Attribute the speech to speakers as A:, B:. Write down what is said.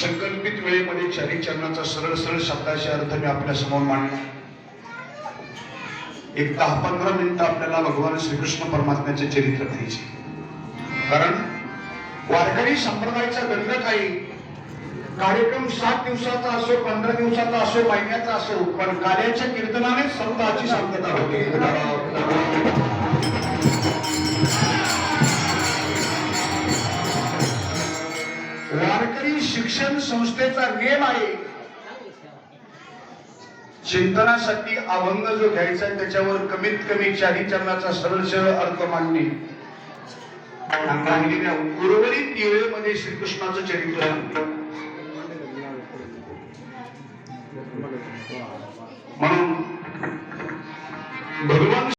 A: संकल्पित वेळेमध्ये चारी चरणाचा सरळ सरळ शब्दाचे अर्थ मी आपल्यासमोर मांडला एक दहा पंधरा मिनिटं आपल्याला भगवान श्रीकृष्ण परमात्म्याचे चरित्र द्यायचे कारण वारकरी संप्रदायाचा गंध काही. कार्यक्रम सात दिवसाचा असो पंधरा दिवसाचा असो महिन्याचा असो पण कार्याच्या कीर्तनाने शब्दाची शांतता होते. कुठल्यातरी शिक्षण संस्थेचा नेम आहे. चिंतनासाठी अभंग जो घ्यायचा त्याच्यावर कमीत कमी चारी चरणाचा सरळ सरळ अर्थ मांडणे उर्वरित येळेमध्ये श्रीकृष्णाचं चरित्र म्हणून भगवान